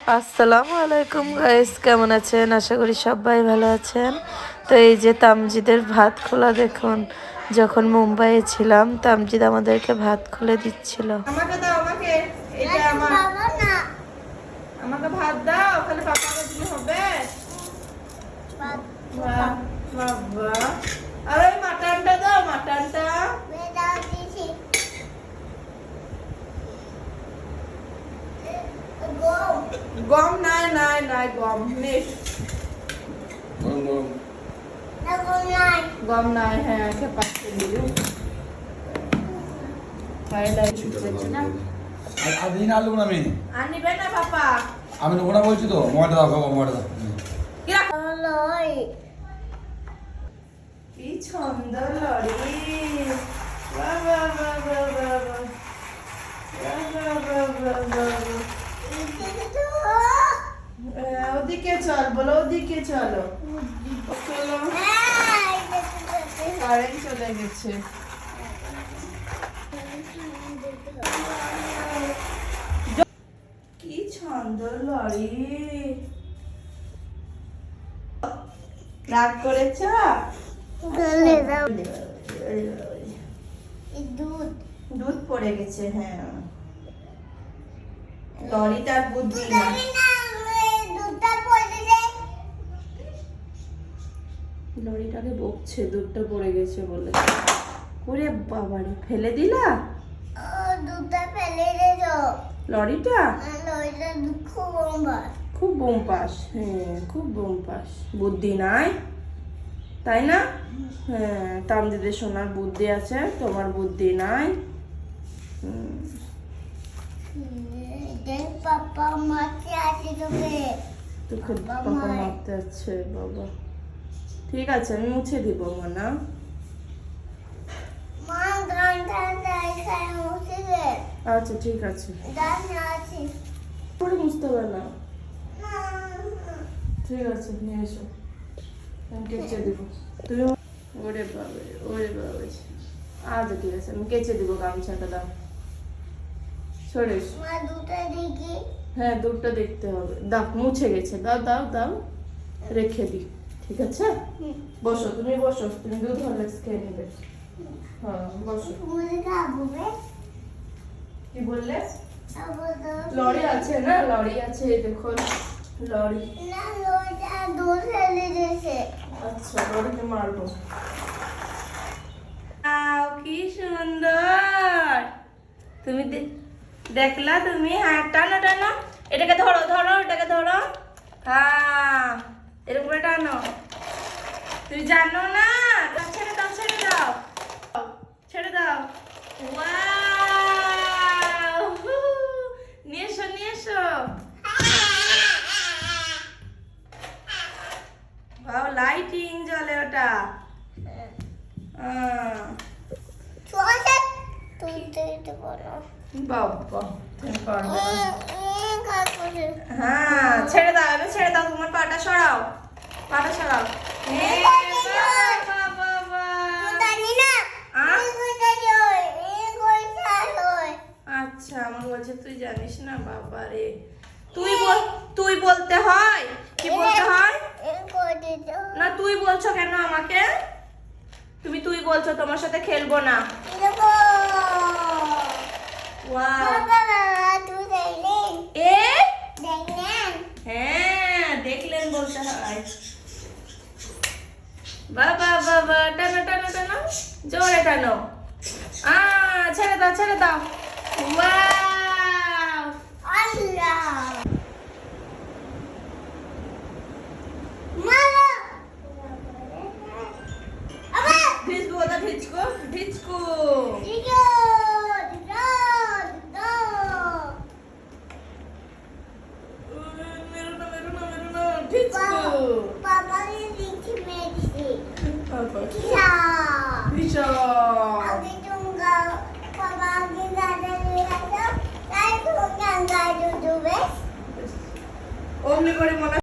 আসসালামু আলাইকুম গাইস কেমন আছেন? আশা করি সবাই ভালো আছেন। তো এই যে তামজিদের ভাত খোলা দেখুন যখন মুম্বাইয়ে ছিলাম তামজিদ আমাদেরকে ভাত খুলে দিচ্ছিল। আমাকে দাও আমাকে। এটা আমার। আমাকে ভাত দাও ওখানে পাপাকে দিলে হবে। বাবা। গম নাই নাই নাই গম নেই গম নাই হ্যাঁ দিন আলু না আমি বলছি তো মোবাইলটা দাও খাব মোবাইলটা দাও। কি ছন্দ লড়ি? ওদিকে চলো। কারেন্ট চলে গেছে। কি ছন্দ লড়ি রাগ করেছ? দুধ পড়ে গেছে হ্যাঁ। লরিটার বুদ্ধি না। লরিটাকে বকছে দুধটা পড়ে গেছে বলে। ওরে বাবারে ফেলে দিলা? লরিটা? খুব বোম পাস হ্যাঁ খুব বোমপাস বুদ্ধি নাই? তাই না? হ্যাঁ তামদিদের সোনার বুদ্ধি আছে তোমার বুদ্ধি নাই? পাপা মাকে আছে তোকে। তোকে পাপা মার। মারতে আছে বাবা। ঠিক আছে আমি মুছে দিব মানা। আচ্ছা ঠিক আছে। পরে মুছতে হবে না। ঠিক আছে নিয়ে এসো। আমি কেচে দিব। তুমি ওরে বাবা ওরে বাবা আচ্ছা ঠিক আছে আমি কেচে দিব গামছাটা দাও সরে। দুটো হ্যাঁ দুধটা দেখতে হবে। দাও মুছে গেছে। দাও দাও দাও। রেখে দিই ঠিক আছে? বসো তুমি বসো তুমি দুধ হরলিক্স খেয়ে নেবে। হ্যাঁ বসো। কি বললে? লরি আছে না? লরি আছে দেখো লরি। আচ্ছা লরিকে মারবো। কি সুন্দর! তুমি দেখলা তুমি? হ্যাঁ টানো টানো। এটাকে ধরো ধরো এটাকে ধরো। হ্যাঁ। এরকম করে টানো তুমি জানো না? ছেড়ে দাও ছেড়ে দাও। ছেড়ে দাও। নিয়ে এসো নিয়ে এসো। লাইটিং জ্বলে ওটা। বাবা তুমি পারবে। হ্যাঁ ছেড়ে দাও এবার ছেড়ে দাও তোমার পাটা সরাও। পাটা সরাও। আচ্ছা আমার বলছে তুই জানিস না বাবা রে। তুই বল তুই বলতে হয়? কি বলতে হয়? না তুই বলছো কেন আমাকে? তুমি তুই বলছো তোমার সাথে খেলব না। ওয়াও বাবা তুই দেখলি এ দেখলেন হ্যাঁ দেখলেন বলতে হয়। বাবা বাবা টানো টানো টানো জোরে টানো। আ ছেড়ে দাও ছেড়ে দাও। ওয়াও! আল্লাহ! ভিজকো ভিজকো ভিজকো দিগো দিগো দিগো মেরো না মেরো না মেরো না ভিজকো বাবা লিখি মেডিসি বাবা কিয়া ভীষণ আগে তুমগা বাবা আগে দাদা নিয়ে আসো তাই তুমি গাঙ্গা দুধ অমনি করে মনে